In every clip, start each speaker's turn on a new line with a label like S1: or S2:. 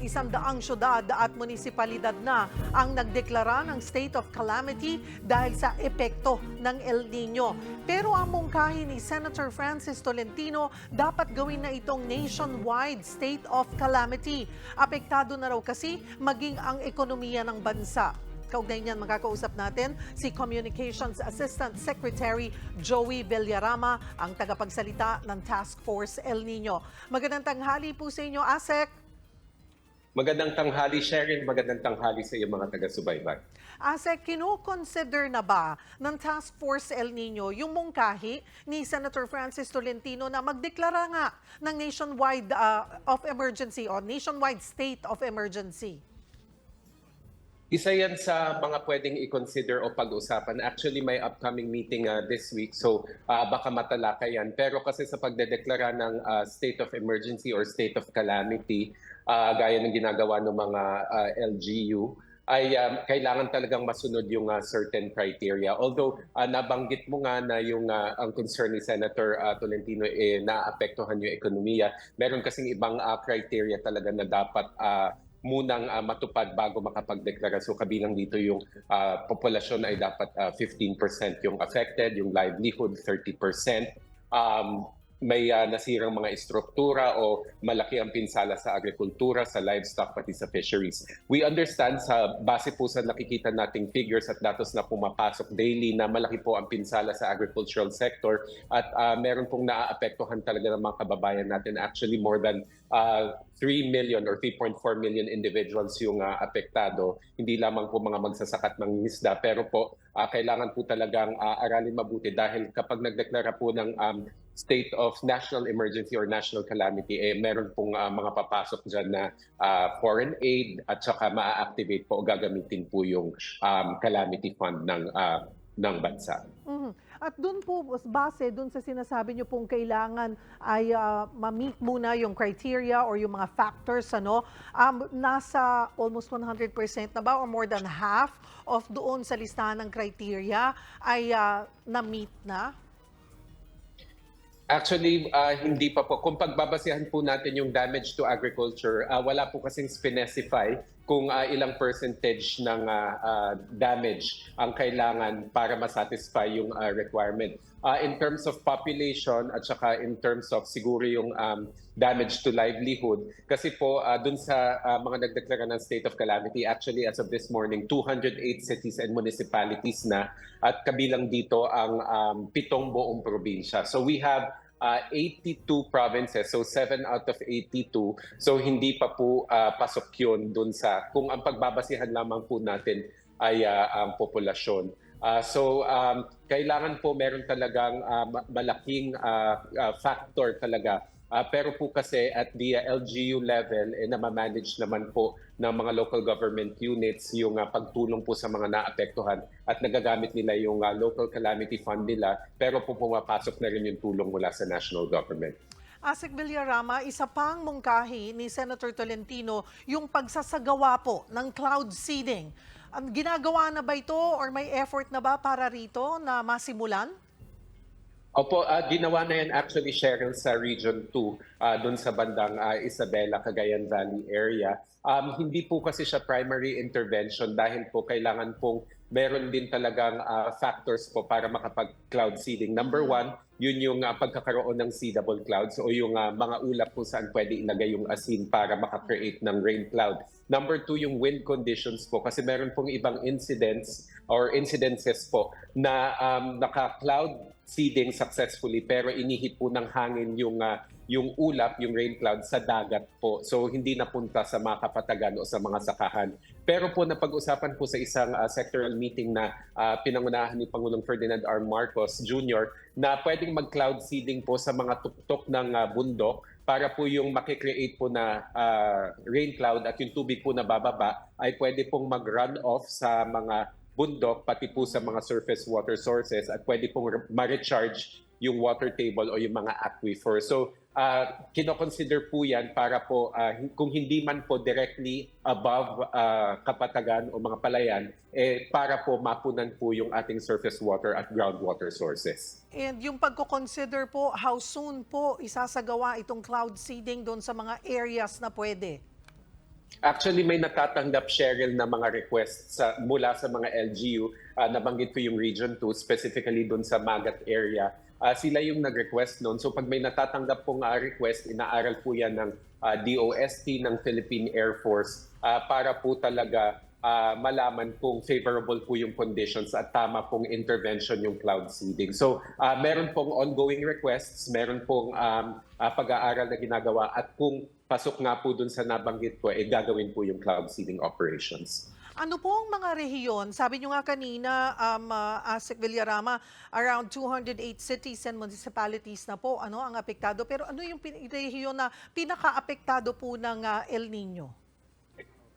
S1: Mahigit isang daang syudad at munisipalidad na ang nagdeklara ng state of calamity dahil sa epekto ng El Nino. Pero ang mungkahi ni Senator Francis Tolentino, dapat gawin na itong nationwide state of calamity. Apektado na raw kasi maging ang ekonomiya ng bansa. Kaugnay niyan, makakausap natin si Communications Assistant Secretary Joey Villarama, ang tagapagsalita ng Task Force El Nino. Magandang tanghali po sa inyo, ASEC.
S2: Magandang tanghali, Sharon. Magandang tanghali sa iyo mga taga-subaybay.
S1: ASEC, kino-consider na ba ng Task Force El Nino yung mungkahi ni Senator Francis Tolentino na magdeklara nga ng nationwide uh, of emergency o nationwide state of emergency?
S2: Isa yan sa mga pwedeng i-consider o pag-usapan. Actually, may upcoming meeting uh, this week, so uh, baka matalakay yan. Pero kasi sa pagdedeklara ng uh, state of emergency or state of calamity, uh, gaya ng ginagawa ng mga uh, LGU, ay um, kailangan talagang masunod yung uh, certain criteria. Although uh, nabanggit mo nga na yung uh, ang concern ni Senator uh, Tolentino eh naapektuhan yung ekonomiya, meron kasing ibang uh, criteria talaga na dapat uh, munang uh, matupad bago makapagdeklara. So kabilang dito yung uh, populasyon ay dapat uh, 15% yung affected, yung livelihood 30%. Um, may uh, nasirang mga istruktura o malaki ang pinsala sa agrikultura, sa livestock, pati sa fisheries. We understand sa base po sa nakikita nating figures at datos na pumapasok daily na malaki po ang pinsala sa agricultural sector at uh, meron pong naaapektuhan talaga ng mga kababayan natin. Actually, more than uh, 3 million or 3.4 million individuals yung uh, apektado. Hindi lamang po mga magsasakat ng isda, pero po uh, kailangan po talagang uh, aralin mabuti dahil kapag nagdeklara po ng um, state of national emergency or national calamity, eh, meron pong uh, mga papasok dyan na uh, foreign aid at saka maa-activate po o gagamitin po yung um, calamity fund ng uh, ng bansa.
S1: Mhm. At doon po, base doon sa sinasabi niyo pong kailangan ay ah, ma-meet muna yung criteria or yung mga factors, ano, um, nasa almost 100% na ba or more than half of doon sa listahan ng criteria ay ah, na-meet na?
S2: Actually, uh, hindi pa po. Kung pagbabasihan po natin yung damage to agriculture, uh, wala po kasing specify kung uh, ilang percentage ng uh, uh, damage ang kailangan para masatisfy yung uh, requirement. Uh, in terms of population at saka in terms of siguro yung um, damage to livelihood, kasi po uh, dun sa uh, mga nagdeklara ng state of calamity, actually as of this morning, 208 cities and municipalities na at kabilang dito ang um, pitong buong probinsya. So we have uh, 82 provinces, so 7 out of 82. So hindi pa po uh, pasok yun dun sa, kung ang pagbabasihan lamang po natin ay uh, ang populasyon. Uh, so um, kailangan po meron talagang uh, ma- malaking uh, uh, factor talaga. Uh, pero po kasi at the uh, LGU level, eh, na-manage naman po ng mga local government units yung uh, pagtulong po sa mga naapektuhan at nagagamit nila yung uh, local calamity fund nila pero po pumapasok na rin yung tulong mula sa national government.
S1: Asik Villarama, isa pang mungkahi ni Senator Tolentino yung pagsasagawa po ng cloud seeding. Ang ginagawa na ba ito or may effort na ba para rito na masimulan?
S2: Opo, uh, ginawa na yan actually, Cheryl, sa Region 2, uh, doon sa bandang uh, Isabela, Cagayan Valley area. Um, hindi po kasi siya primary intervention dahil po kailangan pong meron din talagang uh, factors po para makapag-cloud seeding. Number one, yun yung uh, pagkakaroon ng seedable clouds o yung uh, mga ulap kung saan pwede ilagay yung asin para makakreate ng rain cloud. Number two, yung wind conditions po kasi meron pong ibang incidents or incidences po na um, naka-cloud seeding successfully pero inihit po ng hangin yung uh, yung ulap, yung rain cloud sa dagat po. So hindi napunta sa mga kapatagan o sa mga sakahan. Pero po napag-usapan po sa isang uh, sectoral meeting na uh, pinangunahan ni Pangulong Ferdinand R. Marcos Jr. na pwedeng mag-cloud seeding po sa mga tuktok ng uh, bundok para po yung makikreate po na uh, rain cloud at yung tubig po na bababa ay pwede pong mag-run off sa mga bundok pati po sa mga surface water sources at pwede pong ma-recharge yung water table o yung mga aquifer. So, uh, kinoconsider po yan para po, uh, kung hindi man po directly above uh, kapatagan o mga palayan, eh, para po mapunan po yung ating surface water at groundwater sources.
S1: And yung pagko-consider po, how soon po isasagawa itong cloud seeding doon sa mga areas na pwede?
S2: Actually, may natatanggap Cheryl na mga requests sa, mula sa mga LGU. Uh, nabanggit ko yung Region 2, specifically doon sa Magat area. Ah, sila yung nag-request noon. So pag may natatanggap pong ah, request, inaaral po yan ng ah, DOST, ng Philippine Air Force ah, para po talaga ah, malaman kung favorable po yung conditions at tama pong intervention yung cloud seeding. So ah, meron pong ongoing requests, meron pong um, ah, pag-aaral na ginagawa at kung pasok nga po dun sa nabanggit ko, eh gagawin po yung cloud seeding operations.
S1: Ano po ang mga rehiyon? Sabi nyo nga kanina, um, uh, Asik Villarama, around 208 cities and municipalities na po ano ang apektado. Pero ano yung rehiyon na pinaka-apektado po ng uh, El Nino?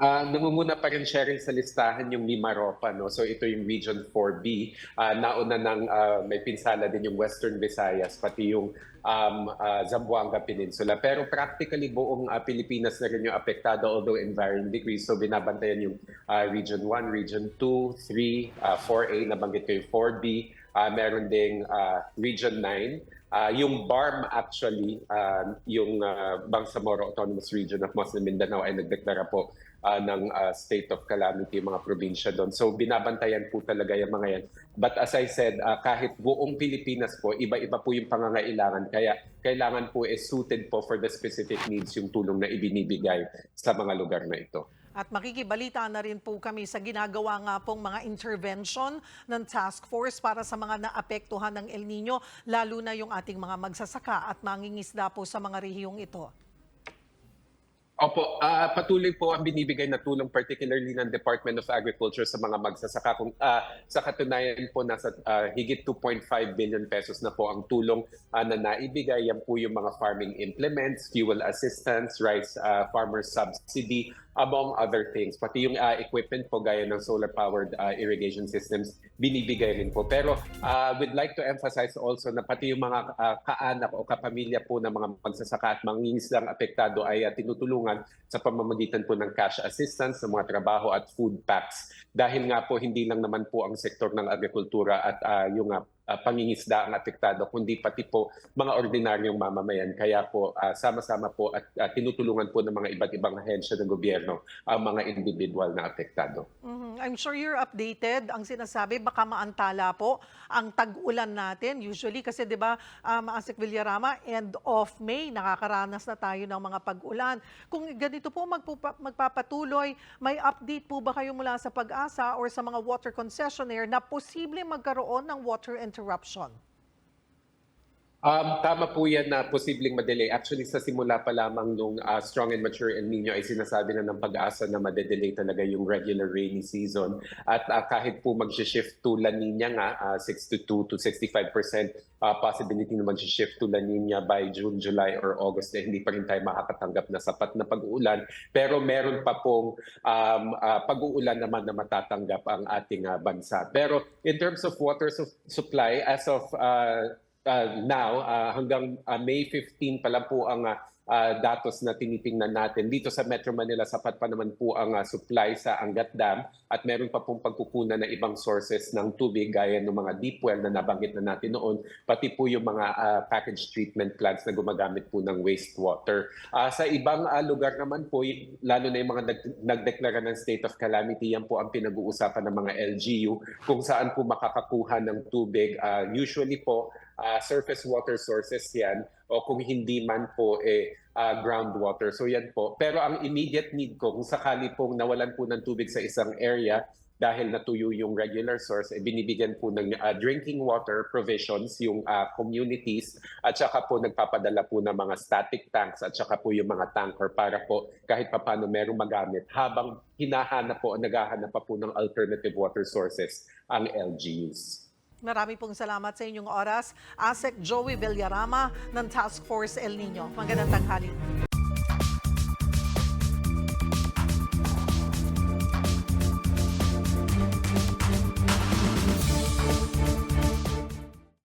S2: Ah, nangunguna pa rin sharing sa listahan yung Mimaropa, no? So ito yung Region 4B. Ah, nauna ng ah, may pinsala din yung Western Visayas, pati yung um, ah, Zamboanga Peninsula. Pero practically buong ah, Pilipinas na rin yung apektado, although in varying degrees. So binabantayan yung ah, Region 1, Region 2, 3, ah, 4A, nabanggit ko yung 4B. Ah, meron ding ah, Region 9. Ah, yung BARM actually, ah, yung ah, Bangsamoro Autonomous Region of Muslim Mindanao ay nagdeklara po ah, ng ah, state of calamity mga probinsya doon. So binabantayan po talaga yung mga yan. But as I said, ah, kahit buong Pilipinas po, iba-iba po yung pangangailangan. Kaya kailangan po is suited po for the specific needs yung tulong na ibinibigay sa mga lugar na ito.
S1: At makikibalita na rin po kami sa ginagawa nga pong mga intervention ng task force para sa mga naapektuhan ng El Nino, lalo na yung ating mga magsasaka at mangingisda po sa mga rehiyong ito.
S2: Opo, ah, patuloy po ang binibigay na tulong particularly ng Department of Agriculture sa mga magsasaka. Kung, ah, sa katunayan po, nasa ah, higit 2.5 billion pesos na po ang tulong ah, na naibigay. Yan po yung mga farming implements, fuel assistance, rice ah, farmer subsidy, among other things. Pati yung ah, equipment po gaya ng solar-powered ah, irrigation systems, binibigay rin po. Pero uh, we'd like to emphasize also na pati yung mga ah, kaanak o kapamilya po ng mga magsasaka at mangingisdang apektado ay ah, tinutulungan sa pamamagitan po ng cash assistance sa mga trabaho at food packs. Dahil nga po hindi lang naman po ang sektor ng agrikultura at ah, yung ah, ah, pangingisda ang apektado, kundi pati po mga ordinaryong mamamayan. Kaya po ah, sama-sama po at ah, tinutulungan po ng mga iba't ibang ahensya ng gobyerno ang mga individual na apektado.
S1: Mhm. I'm sure you're updated. Ang sinasabi, baka maantala po ang tag-ulan natin. Usually, kasi di ba, um, Asik Villarama, end of May, nakakaranas na tayo ng mga pag-ulan. Kung ganito po magpupa- magpapatuloy, may update po ba kayo mula sa pag-asa or sa mga water concessionaire na posible magkaroon ng water interruption?
S2: Um, tama po yan na posibleng madelay. Actually, sa simula pa lamang nung uh, strong and mature El Nino ay sinasabi na ng pag-asa na madedelay talaga yung regular rainy season. At uh, kahit po mag-shift to La Nina nga, uh, 62 to 65% uh, possibility na mag-shift to La Nina by June, July, or August, eh, hindi pa rin tayo makakatanggap na sapat na pag-uulan. Pero meron pa pong um, uh, pag-uulan naman na matatanggap ang ating uh, bansa. Pero in terms of water su- supply, as of uh, uh, now, uh, hanggang uh, May 15 pa lang po ang uh, uh, datos na tinitingnan natin. Dito sa Metro Manila, sapat pa naman po ang uh, supply sa Angat Dam at meron pa pong pagkukunan ng ibang sources ng tubig gaya ng mga deep well na nabanggit na natin noon, pati po yung mga uh, package treatment plants na gumagamit po ng wastewater. Uh, sa ibang uh, lugar naman po, lalo na yung mga nag- nagdeklara ng state of calamity, yan po ang pinag-uusapan ng mga LGU kung saan po makakakuha ng tubig. Uh, usually po, uh, surface water sources yan o kung hindi man po eh uh, groundwater. So yan po. Pero ang immediate need ko kung sakali pong nawalan po ng tubig sa isang area dahil natuyo yung regular source, eh, binibigyan po ng uh, drinking water provisions yung uh, communities at saka po nagpapadala po ng mga static tanks at saka po yung mga tanker para po kahit papano merong magamit habang hinahanap po o naghahanap pa po ng alternative water sources ang LGUs.
S1: Marami pong salamat sa inyong oras. Asek Joey Villarama ng Task Force El Nino. Magandang tanghali.